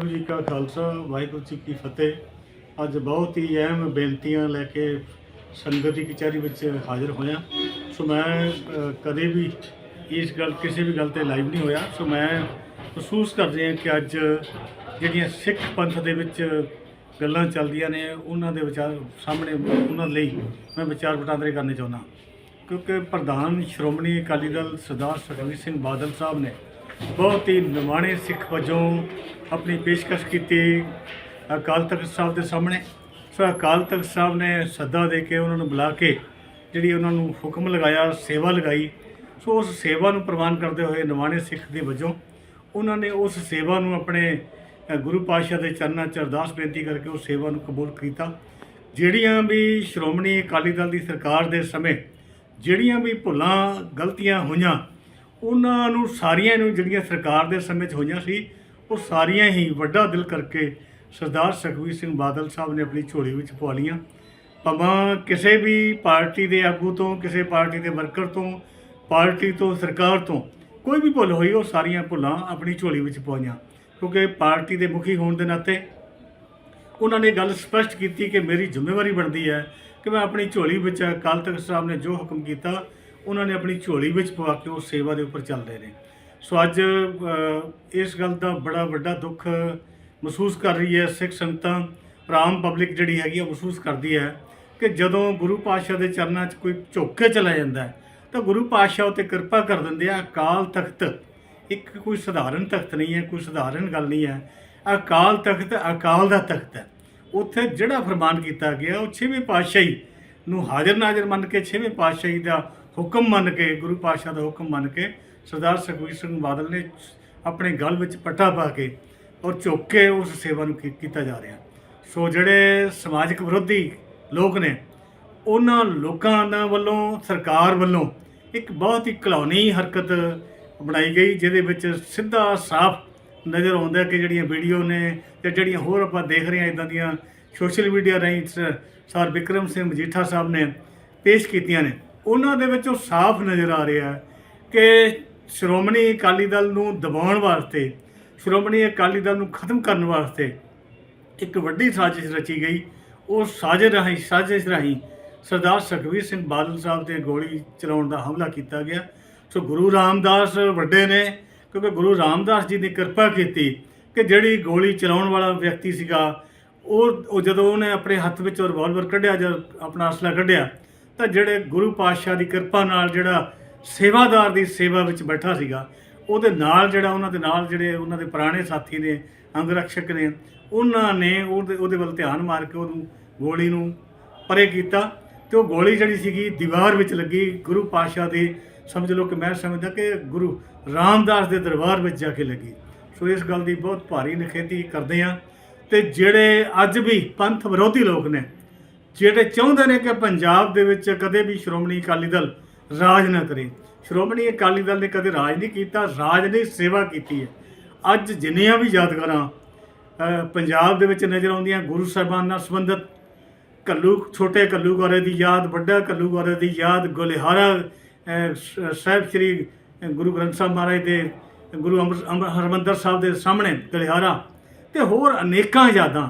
ਵਾਹਿਗੁਰੂ ਜੀ ਕਾ ਖਾਲਸਾ, ਵਾਹਿਗੁਰੂ ਜੀ ਕੀ ਫਤਿਹ। ਅੱਜ ਬਹੁਤ ਹੀ ਅਹਿਮ ਬੇਨਤੀਆਂ ਲੈ ਕੇ ਸੰਗਤ ਦੀ ਕਚਹਿਰੀ ਵਿੱਚ ਹਾਜ਼ਰ ਹੋਇਆ। ਸੋ ਮੈਂ ਕਦੇ ਵੀ ਇਸ ਗੱਲ, ਕਿਸੇ ਵੀ ਗੱਲ ਤੇ ਲਾਈਵ ਨਹੀਂ ਹੋਇਆ। ਸੋ ਮੈਂ ਮਹਿਸੂਸ ਕਰ ਰਿਹਾ ਕਿ ਅੱਜ ਜਿਹੜੀਆਂ ਸਿੱਖ ਪੰਥ ਦੇ ਵਿੱਚ ਗੱਲਾਂ ਚੱਲਦੀਆਂ ਨੇ, ਉਹਨਾਂ ਦੇ ਵਿਚਾਰ ਸਾਹਮਣੇ, ਉਹਨਾਂ ਲਈ ਮੈਂ ਵਿਚਾਰ ਵਟਾਂਦਰੇ ਕਰਨੇ ਚਾਹੁੰਦਾ। ਕਿਉਂਕਿ ਪ੍ਰਧਾਨ ਸ਼੍ਰੋਮਣੀ ਅਕਾਲੀ ਦਲ ਸਰਦਾਰ ਸੁਖਬੀਰ ਸਿੰਘ ਬਾਦਲ ਸਾਹਿਬ ਨੇ ਬਹੁਤ ਹੀ ਨਿਮਾਣੇ ਸਿੱਖ ਵਜੋਂ ਆਪਣੀ ਪੇਸ਼ਕਸ਼ ਕੀਤੀ ਅਕਾਲ ਤਖਤ ਸਾਹਿਬ ਦੇ ਸਾਹਮਣੇ। ਸੋ ਅਕਾਲ ਤਖਤ ਸਾਹਿਬ ਨੇ ਸੱਦਾ ਦੇ ਕੇ ਉਹਨਾਂ ਨੂੰ ਬੁਲਾ ਕੇ ਜਿਹੜੀ ਉਹਨਾਂ ਨੂੰ ਹੁਕਮ ਲਗਾਇਆ, ਸੇਵਾ ਲਗਾਈ। ਸੋ ਉਸ ਸੇਵਾ ਨੂੰ ਪ੍ਰਵਾਨ ਕਰਦੇ ਹੋਏ ਨਿਮਾਣੇ ਸਿੱਖ ਦੇ ਵਜੋਂ ਉਹਨਾਂ ਨੇ ਉਸ ਸੇਵਾ ਨੂੰ ਆਪਣੇ ਗੁਰੂ ਪਾਤਸ਼ਾਹ ਦੇ ਚਰਨਾਂ 'ਚ ਅਰਦਾਸ ਬੇਨਤੀ ਕਰਕੇ ਉਸ ਸੇਵਾ ਨੂੰ ਕਬੂਲ ਕੀਤਾ। ਜਿਹੜੀਆਂ ਵੀ ਸ਼੍ਰੋਮਣੀ ਅਕਾਲੀ ਦਲ ਦੀ ਸਰਕਾਰ ਦੇ ਸਮੇਂ, ਜਿਹੜੀਆਂ ਵੀ ਭੁੱਲਾਂ, ਗਲਤੀਆਂ ਹੋਈਆਂ ਉਹਨਾਂ ਨੂੰ ਸਾਰੀਆਂ ਨੂੰ ਜਿਹੜੀਆਂ ਸਰਕਾਰ ਦੇ ਸਮੇਂ 'ਚ ਹੋਈਆਂ ਸੀ, ਉਹ ਸਾਰੀਆਂ ਹੀ ਵੱਡਾ ਦਿਲ ਕਰਕੇ ਸਰਦਾਰ ਸੁਖਬੀਰ ਸਿੰਘ ਬਾਦਲ ਸਾਹਿਬ ਨੇ ਆਪਣੀ ਝੋਲੀ ਵਿੱਚ ਪਵਾ ਲਈਆਂ। ਭਾਵੇਂ ਕਿਸੇ ਵੀ ਪਾਰਟੀ ਦੇ ਆਗੂ ਤੋਂ, ਕਿਸੇ ਪਾਰਟੀ ਦੇ ਵਰਕਰ ਤੋਂ, ਪਾਰਟੀ ਤੋਂ, ਸਰਕਾਰ ਤੋਂ ਕੋਈ ਵੀ ਭੁੱਲ ਹੋਈ, ਉਹ ਸਾਰੀਆਂ ਭੁੱਲਾਂ ਆਪਣੀ ਝੋਲੀ ਵਿੱਚ ਪਵਾਈਆਂ। ਕਿਉਂਕਿ ਪਾਰਟੀ ਦੇ ਮੁਖੀ ਹੋਣ ਦੇ ਨਾਤੇ ਉਹਨਾਂ ਨੇ ਗੱਲ ਸਪਸ਼ਟ ਕੀਤੀ ਕਿ ਮੇਰੀ ਜ਼ਿੰਮੇਵਾਰੀ ਬਣਦੀ ਹੈ ਕਿ ਮੈਂ ਆਪਣੀ ਝੋਲੀ ਵਿੱਚ ਅਕਾਲ ਤਖਤ ਸਾਹਿਬ ਨੇ ਜੋ ਹੁਕਮ ਕੀਤਾ ਉਹਨਾਂ ਨੇ ਆਪਣੀ ਝੋਲੀ ਵਿੱਚ ਪਵਾ ਕੇ ਉਹ ਸੇਵਾ ਦੇ ਉੱਪਰ ਚੱਲਦੇ ਨੇ। ਸੋ ਅੱਜ ਇਸ ਗੱਲ ਦਾ ਬੜਾ ਵੱਡਾ ਦੁੱਖ ਮਹਿਸੂਸ ਕਰ ਰਹੀ ਹੈ ਸਿੱਖ ਸੰਗਤਾਂ ਆਮ ਪਬਲਿਕ ਜਿਹੜੀ ਹੈਗੀ ਉਹ ਮਹਿਸੂਸ ਕਰਦੀ ਹੈ ਕਿ ਜਦੋਂ ਗੁਰੂ ਪਾਤਸ਼ਾਹ ਦੇ ਚਰਨਾਂ 'ਚ ਕੋਈ ਝੁੱਕ ਕੇ ਚਲਾ ਜਾਂਦਾ ਤਾਂ ਗੁਰੂ ਪਾਤਸ਼ਾਹ ਉਤੇ ਕਿਰਪਾ ਕਰ ਦਿੰਦੇ ਆ, ਅਕਾਲ ਤਖਤ। ਇੱਕ ਕੋਈ ਸਧਾਰਨ ਤਖਤ ਨਹੀਂ ਹੈ, ਕੋਈ ਸਧਾਰਨ ਗੱਲ ਨਹੀਂ ਹੈ। ਅਕਾਲ ਤਖਤ ਅਕਾਲ ਦਾ ਤਖਤ ਹੈ। ਉੱਥੇ ਜਿਹੜਾ ਫਰਮਾਨ ਕੀਤਾ ਗਿਆ, ਉਹ ਛੇਵੇਂ ਪਾਤਸ਼ਾਹੀ ਨੂੰ ਹਾਜ਼ਰ ਨਾਜ਼ਰ ਮੰਨ ਕੇ ਛੇਵੇਂ ਪਾਤਸ਼ਾਹੀ ਦਾ ਹੁਕਮ ਮੰਨ ਕੇ, ਗੁਰੂ ਪਾਤਸ਼ਾਹ ਦਾ ਹੁਕਮ ਮੰਨ ਕੇ ਸਰਦਾਰ ਸੁਖਬੀਰ ਸਿੰਘ ਬਾਦਲ ਨੇ ਆਪਣੇ ਗਲ ਵਿੱਚ ਪੱਟਾ ਪਾ ਕੇ ਔਰ ਝੁੱਕ ਕੇ ਉਸ ਸੇਵਾ ਨੂੰ ਕੀ- ਕੀਤਾ ਜਾ ਰਿਹਾ। ਸੋ ਜਿਹੜੇ ਸਮਾਜਿਕ ਵਿਰੋਧੀ ਲੋਕ ਨੇ, ਉਹਨਾਂ ਲੋਕਾਂ ਦਾ ਵੱਲੋਂ, ਸਰਕਾਰ ਵੱਲੋਂ ਇੱਕ ਬਹੁਤ ਹੀ ਘਿਨੌਣੀ ਹਰਕਤ ਬਣਾਈ ਗਈ, ਜਿਹਦੇ ਵਿੱਚ ਸਿੱਧਾ ਸਾਫ਼ ਨਜ਼ਰ ਆਉਂਦਾ ਕਿ ਜਿਹੜੀਆਂ ਵੀਡੀਓ ਨੇ ਤੇ ਜਿਹੜੀਆਂ ਹੋਰ ਆਪਾਂ ਦੇਖ ਰਹੇ ਹਾਂ ਇਦਾਂ ਦੀਆਂ ਸੋਸ਼ਲ ਮੀਡੀਆ ਰਾਹੀਂ ਸਰ ਵਿਕਰਮ ਸਿੰਘ ਮਜੀਠਾ ਸਾਹਿਬ ਨੇ ਪੇਸ਼ ਕੀਤੀਆਂ ਨੇ। ਉਹਨਾਂ ਦੇ ਵਿੱਚ ਉਹ ਸਾਫ਼ ਨਜ਼ਰ ਆ ਰਿਹਾ ਹੈ ਕਿ ਸ਼੍ਰੋਮਣੀ ਅਕਾਲੀ ਦਲ ਨੂੰ ਦਬਾਉਣ ਵਾਸਤੇ, ਸ਼੍ਰੋਮਣੀ ਅਕਾਲੀ ਦਲ ਨੂੰ ਖਤਮ ਕਰਨ ਵਾਸਤੇ ਇੱਕ ਵੱਡੀ ਸਾਜ਼ਿਸ਼ ਰਚੀ ਗਈ। ਉਹ ਸਾਜ਼ਿਸ਼ ਰਾਹੀਂ ਸਾਜ਼ਿਸ਼ ਰਾਹੀਂ ਸਰਦਾਰ ਸੁਖਬੀਰ ਸਿੰਘ ਬਾਦਲ ਸਾਹਿਬ ਤੇ ਗੋਲੀ ਚਲਾਉਣ ਦਾ ਹਮਲਾ ਕੀਤਾ ਗਿਆ। ਸੋ ਗੁਰੂ ਰਾਮਦਾਸ ਵੱਡੇ ਨੇ, ਕਿਉਂਕਿ ਗੁਰੂ ਰਾਮਦਾਸ ਜੀ ਨੇ ਕਿਰਪਾ ਕੀਤੀ ਕਿ ਜਿਹੜੀ ਗੋਲੀ ਚਲਾਉਣ ਵਾਲਾ ਵਿਅਕਤੀ ਸੀਗਾ, ਉਹ ਉਹ ਜਦੋਂ ਉਹਨੇ ਆਪਣੇ ਹੱਥ ਵਿੱਚੋਂ ਰਿਵਾਲਵਰ ਕੱਢਿਆ ਜਾਂ ਆਪਣਾ ਅਸਲਾ ਕੱਢਿਆ ਤਾਂ ਜਿਹੜੇ ਗੁਰੂ ਪਾਤਸ਼ਾਹ ਦੀ ਕਿਰਪਾ ਨਾਲ ਜਿਹੜਾ ਸੇਵਾਦਾਰ ਦੀ ਸੇਵਾ ਵਿੱਚ ਬੈਠਾ ਸੀਗਾ, ਉਹਦੇ ਨਾਲ ਜਿਹੜਾ ਉਹਨਾਂ ਦੇ ਨਾਲ ਜਿਹੜੇ ਉਹਨਾਂ ਦੇ ਪੁਰਾਣੇ ਸਾਥੀ ਨੇ ਅੰਗ ਰਕਸ਼ਕ ਨੇ, ਉਹਨਾਂ ਨੇ ਉਹਦੇ ਉਹਦੇ ਵੱਲ ਧਿਆਨ ਮਾਰ ਕੇ ਉਹਨੂੰ ਗੋਲੀ ਨੂੰ ਪਰੇ ਕੀਤਾ ਤੇ ਉਹ ਗੋਲੀ ਜਿਹੜੀ ਸੀਗੀ ਦੀਵਾਰ ਵਿੱਚ ਲੱਗੀ। ਗੁਰੂ ਪਾਤਸ਼ਾਹ ਦੇ ਸਮਝ ਲਓ ਕਿ ਮੈਂ ਸਮਝਦਾ ਕਿ ਗੁਰੂ ਰਾਮਦਾਸ ਦੇ ਦਰਬਾਰ ਵਿੱਚ ਜਾ ਕੇ ਲੱਗੀ। ਸੋ ਇਸ ਗੱਲ ਦੀ ਬਹੁਤ ਭਾਰੀ ਨਿਖੇਧੀ ਕਰਦੇ ਆ ਤੇ ਜਿਹੜੇ ਅੱਜ ਵੀ ਪੰਥ ਵਿਰੋਧੀ ਲੋਕ ਨੇ ਜਿਹੜੇ ਚਾਹੁੰਦੇ ਨੇ ਕਿ ਪੰਜਾਬ ਦੇ ਵਿੱਚ ਕਦੇ ਵੀ ਸ਼੍ਰੋਮਣੀ ਅਕਾਲੀ ਦਲ ਰਾਜ ਨਾ ਕਰੇ। ਸ਼੍ਰੋਮਣੀ ਅਕਾਲੀ ਦਲ ਨੇ ਕਦੇ ਰਾਜ ਨਹੀਂ ਕੀਤਾ, ਰਾਜ ਨੇ ਸੇਵਾ ਕੀਤੀ ਹੈ। ਅੱਜ ਜਿੰਨੀਆਂ ਵੀ ਯਾਦਗਾਰਾਂ ਪੰਜਾਬ ਦੇ ਵਿੱਚ ਨਜ਼ਰ ਆਉਂਦੀਆਂ, ਗੁਰੂ ਸਾਹਿਬਾਨ ਨਾਲ ਸੰਬੰਧਿਤ, ਕੱਲੂ, ਛੋਟੇ ਕੱਲੂ ਗੋਰੇ ਦੀ ਯਾਦ, ਵੱਡਾ ਕੱਲੂ ਗੋਰੇ ਦੀ ਯਾਦ ਗੁਲਿਹਾਰਾ ਸਾਹਿਬ ਸ੍ਰੀ ਗੁਰੂ ਗ੍ਰੰਥ ਸਾਹਿਬ ਮਹਾਰਾਜ ਦੇ, ਗੁਰੂ ਅੰਮ੍ਰਿਤ ਹਰਿਮੰਦਰ ਸਾਹਿਬ ਦੇ ਸਾਹਮਣੇ ਗੁਲਿਹਾਰਾ ਤੇ ਹੋਰ ਅਨੇਕਾਂ ਯਾਦਾਂ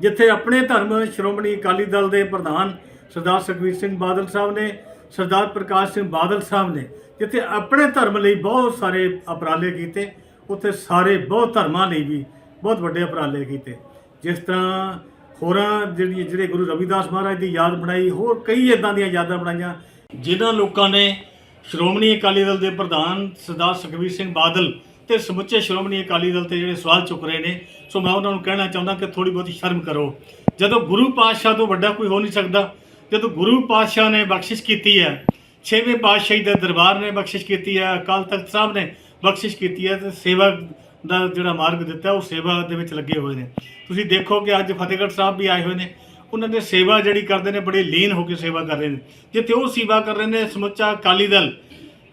ਜਿੱਥੇ ਆਪਣੇ ਧਰਮ ਸ਼੍ਰੋਮਣੀ ਅਕਾਲੀ ਦਲ ਦੇ ਪ੍ਰਧਾਨ ਸਰਦਾਰ ਸੁਖਬੀਰ ਸਿੰਘ ਬਾਦਲ ਸਾਹਿਬ ਨੇ, ਸਰਦਾਰ ਪ੍ਰਕਾਸ਼ ਸਿੰਘ ਬਾਦਲ ਸਾਹਿਬ ਨੇ, ਜਿੱਥੇ ਆਪਣੇ ਧਰਮ ਲਈ ਬਹੁਤ ਸਾਰੇ ਉਪਰਾਲੇ ਕੀਤੇ, ਉੱਥੇ ਸਾਰੇ ਬਹੁਤ ਧਰਮਾਂ ਲਈ ਵੀ ਬਹੁਤ ਵੱਡੇ ਉਪਰਾਲੇ ਕੀਤੇ। ਜਿਸ ਤਰ੍ਹਾਂ ਹੋਰਾਂ ਜਿਹੜੀ, ਜਿਹੜੇ ਗੁਰੂ ਰਵਿਦਾਸ ਮਹਾਰਾਜ ਦੀ ਯਾਦ ਬਣਾਈ, ਹੋਰ ਕਈ ਇਦਾਂ ਦੀਆਂ ਯਾਦਾਂ ਬਣਾਈਆਂ, ਜਿਨ੍ਹਾਂ ਲੋਕਾਂ ਨੇ ਸ਼੍ਰੋਮਣੀ ਅਕਾਲੀ ਦਲ ਦੇ ਪ੍ਰਧਾਨ ਸਰਦਾਰ ਸੁਖਬੀਰ ਸਿੰਘ ਬਾਦਲ ਤੇ ਸਮੁੱਚੇ ਸ਼੍ਰੋਮਣੀ ਅਕਾਲੀ ਦਲ ਤੇ ਜਿਹੜੇ ਸਵਾਲ ਚੁੱਕ ਰਹੇ ਨੇ, ਸੋ ਮੈਂ ਉਹਨਾਂ ਨੂੰ ਕਹਿਣਾ ਚਾਹੁੰਦਾ ਕਿ ਥੋੜੀ ਬਹੁਤੀ ਸ਼ਰਮ ਕਰੋ। ਜਦੋਂ ਗੁਰੂ ਪਾਤਸ਼ਾਹ ਤੋਂ ਵੱਡਾ ਕੋਈ ਹੋ ਨਹੀਂ ਸਕਦਾ, ਜਦੋਂ ਗੁਰੂ ਪਾਤਸ਼ਾਹ ਨੇ ਬਖਸ਼ਿਸ਼ ਕੀਤੀ ਹੈ, ਛੇਵੇਂ ਪਾਤਸ਼ਾਹੀ ਦੇ ਦਰਬਾਰ ਨੇ ਬਖਸ਼ਿਸ਼ ਕੀਤੀ ਹੈ, ਅਕਾਲ ਤਖਤ ਸਾਹਿਬ ਨੇ ਬਖਸ਼ਿਸ਼ ਕੀਤੀ ਹੈ, ਤੇ ਸੇਵਾ ਦਾ ਜਿਹੜਾ ਮਾਰਗ ਦਿੱਤਾ, ਉਹ ਸੇਵਾ ਦੇ ਵਿੱਚ ਲੱਗੇ ਹੋਏ ਨੇ। ਤੁਸੀਂ ਦੇਖੋ ਕਿ ਅੱਜ ਫਤਿਹਗੜ੍ਹ ਸਾਹਿਬ ਵੀ ਆਏ ਹੋਏ ਨੇ। ਉਹਨਾਂ ਨੇ ਸੇਵਾ ਜਿਹੜੀ ਕਰਦੇ ਨੇ, ਬੜੇ ਲੀਨ ਹੋ ਕੇ ਸੇਵਾ ਕਰ ਰਹੇ ਨੇ। ਜਿੱਥੇ ਉਹ ਸੇਵਾ ਕਰ ਰਹੇ ਨੇ, ਸਮੁੱਚਾ ਅਕਾਲੀ ਦਲ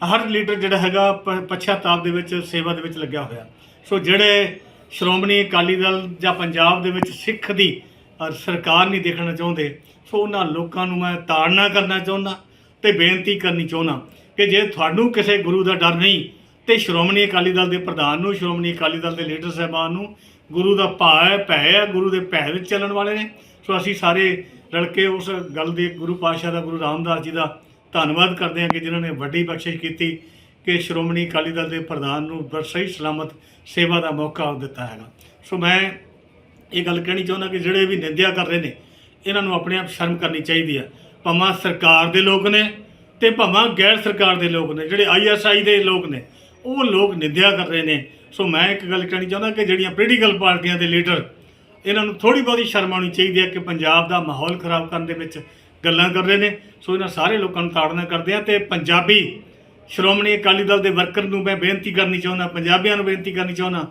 ਹਰ ਲੀਡਰ ਜਿਹੜਾ ਹੈਗਾ ਪ- ਪਛਾਤਾਪ ਦੇ ਵਿੱਚ, ਸੇਵਾ ਦੇ ਵਿੱਚ ਲੱਗਿਆ ਹੋਇਆ। ਸੋ ਜਿਹੜੇ ਸ਼੍ਰੋਮਣੀ ਅਕਾਲੀ ਦਲ ਜਾਂ ਪੰਜਾਬ ਦੇ ਵਿੱਚ ਸਿੱਖ ਦੀ ਸਰਕਾਰ ਨਹੀਂ ਦੇਖਣਾ ਚਾਹੁੰਦੇ, ਸੋ ਉਹਨਾਂ ਲੋਕਾਂ ਨੂੰ ਮੈਂ ਤਾੜਨਾ ਕਰਨਾ ਚਾਹੁੰਦਾ ਤੇ ਬੇਨਤੀ ਕਰਨੀ ਚਾਹੁੰਦਾ ਕਿ ਜੇ ਤੁਹਾਨੂੰ ਕਿਸੇ ਗੁਰੂ ਦਾ ਡਰ ਨਹੀਂ, ਤੇ ਸ਼੍ਰੋਮਣੀ ਅਕਾਲੀ ਦਲ ਦੇ ਪ੍ਰਧਾਨ ਨੂੰ, ਸ਼੍ਰੋਮਣੀ ਅਕਾਲੀ ਦਲ ਦੇ ਲੀਡਰ ਸਾਹਿਬਾਨ ਨੂੰ ਗੁਰੂ ਦਾ ਭਾਅ ਹੈ, ਭੈ ਹੈ, ਗੁਰੂ ਦੇ ਭੈ ਵਿੱਚ ਚੱਲਣ ਵਾਲੇ ਨੇ। ਸੋ ਅਸੀਂ ਸਾਰੇ ਰਲ ਕੇ ਉਸ ਗੱਲ ਦੇ ਗੁਰੂ ਪਾਤਸ਼ਾਹ ਦਾ, ਗੁਰੂ ਰਾਮਦਾਸ ਜੀ ਦਾ ਧੰਨਵਾਦ ਕਰਦੇ ਹਾਂ ਕਿ ਜਿਨ੍ਹਾਂ ਨੇ ਵੱਡੀ ਬਖਸ਼ਿਸ਼ ਕੀਤੀ ਕਿ ਸ਼੍ਰੋਮਣੀ ਅਕਾਲੀ ਦਲ ਦੇ ਪ੍ਰਧਾਨ ਨੂੰ ਬਰ ਸਹੀ ਸਲਾਮਤ ਸੇਵਾ ਦਾ ਮੌਕਾ ਦਿੱਤਾ ਹੈਗਾ। ਸੋ ਮੈਂ ਇਹ ਗੱਲ ਕਹਿਣੀ ਚਾਹੁੰਦਾ ਕਿ ਜਿਹੜੇ ਵੀ ਨਿੰਦਿਆ ਕਰ ਰਹੇ ਨੇ, ਇਹਨਾਂ ਨੂੰ ਆਪਣੇ ਆਪ ਸ਼ਰਮ ਕਰਨੀ ਚਾਹੀਦੀ ਹੈ। ਭਾਵੇਂ ਸਰਕਾਰ ਦੇ ਲੋਕ ਨੇ ਤੇ ਭਾਵੇਂ ਗੈਰ ਸਰਕਾਰ ਦੇ ਲੋਕ ਨੇ, ਜਿਹੜੇ ਆਈਐਸਆਈ ਦੇ ਲੋਕ ਨੇ, ਉਹ ਲੋਕ ਨਿੰਦਿਆ ਕਰ ਰਹੇ ਨੇ। ਸੋ ਮੈਂ ਇੱਕ ਗੱਲ ਕਹਿਣੀ ਚਾਹੁੰਦਾ ਕਿ ਜਿਹੜੀਆਂ ਪੋਲੀਟੀਕਲ ਪਾਰਟੀਆਂ ਦੇ ਲੀਡਰ ਇਹਨਾਂ ਨੂੰ ਥੋੜੀ ਬਹੁਤੀ ਸ਼ਰਮ ਆਉਣੀ ਚਾਹੀਦੀ ਹੈ ਕਿ ਪੰਜਾਬ ਦਾ ਮਾਹੌਲ ਖਰਾਬ ਕਰਨ ਦੇ ਵਿੱਚ ਗੱਲਾਂ ਕਰ ਰਹੇ ਨੇ। ਸੋ ਇਹਨਾਂ ਸਾਰੇ ਲੋਕਾਂ ਨੂੰ ਤਾੜਨਾ ਕਰਦੇ ਆ ਤੇ ਪੰਜਾਬੀ ਸ਼੍ਰੋਮਣੀ ਅਕਾਲੀ ਦਲ ਦੇ ਵਰਕਰ ਨੂੰ ਮੈਂ ਬੇਨਤੀ ਕਰਨੀ ਚਾਹੁੰਦਾ ਪੰਜਾਬੀਆਂ ਨੂੰ ਬੇਨਤੀ ਕਰਨੀ ਚਾਹੁੰਦਾ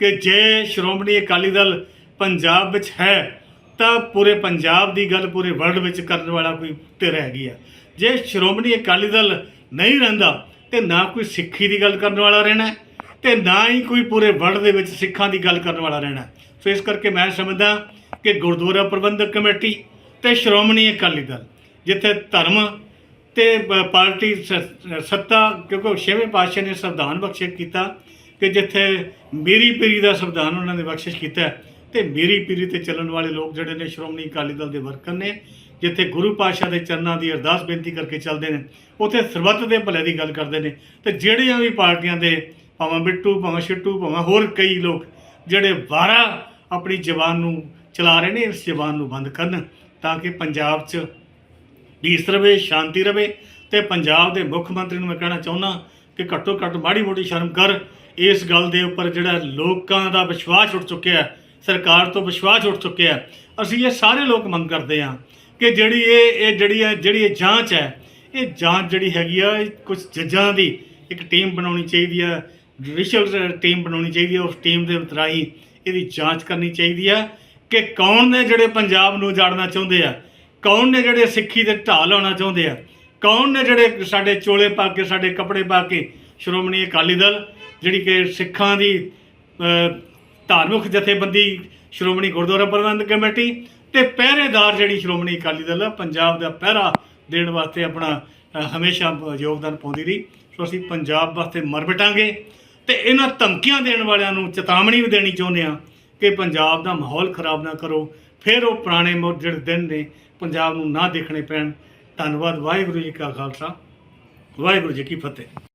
ਕਿ ਜੇ ਸ਼੍ਰੋਮਣੀ ਅਕਾਲੀ ਦਲ ਪੰਜਾਬ ਵਿੱਚ ਹੈ ਤਾਂ ਪੂਰੇ ਪੰਜਾਬ ਦੀ ਗੱਲ ਪੂਰੇ ਵਰਲਡ ਵਿੱਚ ਕਰਨ ਵਾਲਾ ਕੋਈ ਧਿਰ ਹੈਗੀ ਆ। ਜੇ ਸ਼੍ਰੋਮਣੀ ਅਕਾਲੀ ਦਲ ਨਹੀਂ ਰਹਿੰਦਾ ਤੇ ਨਾ ਕੋਈ ਸਿੱਖੀ ਦੀ ਗੱਲ ਕਰਨ ਵਾਲਾ ਰਹਿਣਾ ਹੈ, ਤੇ ਨਾ ਹੀ ਕੋਈ ਪੂਰੇ ਵਰਲਡ ਦੇ ਵਿੱਚ ਸਿੱਖਾਂ ਦੀ ਗੱਲ ਕਰਨ ਵਾਲਾ ਰਹਿਣਾ। ਸੋ ਇਸ ਕਰਕੇ ਮੈਂ ਸਮਝਦਾ ਕਿ ਗੁਰਦੁਆਰਾ ਪ੍ਰਬੰਧਕ ਕਮੇਟੀ ਤੇ ਸ਼੍ਰੋਮਣੀ ਅਕਾਲੀ ਦਲ ਜਿੱਥੇ ਧਰਮ ਤੇ ਪਾਰਟੀ ਸ- ਸੱਤਾ ਕਿਉਂਕਿ ਛੇਵੇਂ ਪਾਤਸ਼ਾਹ ਨੇ ਸੰਵਿਧਾਨ ਬਖਸ਼ਿਸ਼ ਕੀਤਾ ਕਿ ਜਿੱਥੇ ਮੇਰੀ ਪੀਰੀ ਦਾ ਸੰਵਿਧਾਨ ਉਹਨਾਂ ਨੇ ਬਖਸ਼ਿਸ਼ ਕੀਤਾ ਹੈ, ਤੇ ਮੇਰੀ ਪੀਰੀ ਤੇ ਚੱਲਣ ਵਾਲੇ ਲੋਕ ਜਿਹੜੇ ਨੇ ਸ਼੍ਰੋਮਣੀ ਅਕਾਲੀ ਦਲ ਦੇ ਵਰਕਰ ਨੇ ਜਿੱਥੇ ਗੁਰੂ ਪਾਤਸ਼ਾਹ ਦੇ ਚਰਨਾਂ ਦੀ ਅਰਦਾਸ ਬੇਨਤੀ ਕਰਕੇ ਚੱਲਦੇ ਨੇ ਉੱਥੇ ਸਰਬੱਤ ਦੇ ਭਲੇ ਦੀ ਗੱਲ ਕਰਦੇ ਨੇ ਤੇ ਜਿਹੜੀਆਂ ਵੀ ਪਾਰਟੀਆਂ ਦੇ ਭਾਵੇਂ ਬਿੱਟੂ ਭਾਵੇਂ ਛਿੱਟੂ ਭਾਵੇਂ ਹੋਰ ਕਈ ਲੋਕ ਜਿਹੜੇ ਵਾਰਾ ਆਪਣੀ ਜ਼ਬਾਨ ਨੂੰ ਚਲਾ ਰਹੇ ਨੇ ਇਸ ਜ਼ਬਾਨ ਨੂੰ ਬੰਦ ਕਰਨ ਤਾਂ ਕਿ ਪੰਜਾਬ 'ਚ ਪੀਸ ਰਵੇ, ਸ਼ਾਂਤੀ ਰਵੇ ਤੇ ਪੰਜਾਬ ਦੇ ਮੁੱਖ ਮੰਤਰੀ ਨੂੰ ਮੈਂ ਕਹਿਣਾ ਚਾਹੁੰਦਾ ਕਿ ਘੱਟੋ ਘੱਟ ਮਾੜੀ ਮੋਟੀ ਸ਼ਰਮ ਕਰ। ਇਸ ਗੱਲ ਦੇ ਉੱਪਰ ਜਿਹੜਾ ਲੋਕਾਂ ਦਾ ਵਿਸ਼ਵਾਸ ਉੱਠ ਚੁੱਕਿਆ ਹੈ, ਸਰਕਾਰ ਤੋਂ ਵਿਸ਼ਵਾਸ ਉੱਠ ਚੁੱਕਿਆ ਹੈ, ਅਸੀਂ ਇਹ ਸਾਰੇ ਲੋਕ ਮੰਗ ਕਰਦੇ ਹਾਂ ਕਿ ਜਿਹੜੀ ਇਹ ਇਹ ਜਿਹੜੀ ਹੈ ਜਿਹੜੀ ਇਹ ਜਾਂਚ ਹੈ, ਇਹ ਜਾਂਚ ਜਿਹੜੀ ਹੈਗੀ ਆ ਕੁਝ ਜੱਜਾਂ ਦੀ ਇੱਕ ਟੀਮ ਬਣਾਉਣੀ ਚਾਹੀਦੀ ਹੈ ਜੁਡੀਸ਼ੀਅਲ ਟੀਮ ਬਣਾਉਣੀ ਚਾਹੀਦੀ ਹੈ ਉਸ ਟੀਮ ਦੇ ਰਾਹੀਂ ਇਹਦੀ ਜਾਂਚ ਕਰਨੀ ਚਾਹੀਦੀ ਹੈ ਕਿ ਕੌਣ ਨੇ ਜਿਹੜੇ ਪੰਜਾਬ ਨੂੰ ਜਾੜਨਾ ਚਾਹੁੰਦੇ ਆ? ਕੌਣ ਨੇ ਜਿਹੜੇ ਸਿੱਖੀ ਦੇ ਢਾਲ ਲਾਉਣਾ ਚਾਹੁੰਦੇ ਆ? ਕੌਣ ਨੇ ਜਿਹੜੇ ਸਾਡੇ ਚੋਲੇ ਪਾ ਕੇ, ਸਾਡੇ ਕੱਪੜੇ ਪਾ ਕੇ? ਸ਼੍ਰੋਮਣੀ ਅਕਾਲੀ ਦਲ, ਜਿਹੜੀ ਕਿ ਸਿੱਖਾਂ ਦੀ ਧਾਰਮਿਕ ਜਥੇਬੰਦੀ ਸ਼੍ਰੋਮਣੀ ਗੁਰਦੁਆਰਾ ਪ੍ਰਬੰਧਕ ਕਮੇਟੀ ਤੇ ਪਹਿਰੇਦਾਰ ਜਿਹੜੀ ਸ਼੍ਰੋਮਣੀ ਅਕਾਲੀ ਦਲ ਆ, ਪੰਜਾਬ ਦਾ ਪਹਿਰਾ ਦੇਣ ਵਾਸਤੇ ਆਪਣਾ ਹਮੇਸ਼ਾ ਯੋਗਦਾਨ ਪਾਉਂਦੀ ਰਹੀ। ਸੋ ਅਸੀਂ ਪੰਜਾਬ ਵਾਸਤੇ ਮਰ ਮਿਟਾਂਗੇ ਤੇ ਇਹਨਾਂ ਧਮਕੀਆਂ ਦੇਣ ਵਾਲਿਆਂ ਨੂੰ ਚੇਤਾਵਨੀ ਵੀ ਦੇਣੀ ਚਾਹੁੰਦੇ ਆ ਕਿ ਪੰਜਾਬ ਦਾ ਮਾਹੌਲ ਖਰਾਬ ਨਾ ਕਰੋ, ਫਿਰ ਉਹ ਪੁਰਾਣੇ ਮੋ, ਜਿਹੜੇ ਦਿਨ ਨੇ, ਪੰਜਾਬ ਨੂੰ ਨਾ ਦੇਖਣੇ ਪੈਣ। ਧੰਨਵਾਦ, ਵਾਹਿਗੁਰੂ ਜੀ ਕਾ ਖਾਲਸਾ, ਵਾਹਿਗੁਰੂ ਜੀ ਕੀ ਫਤਿਹ।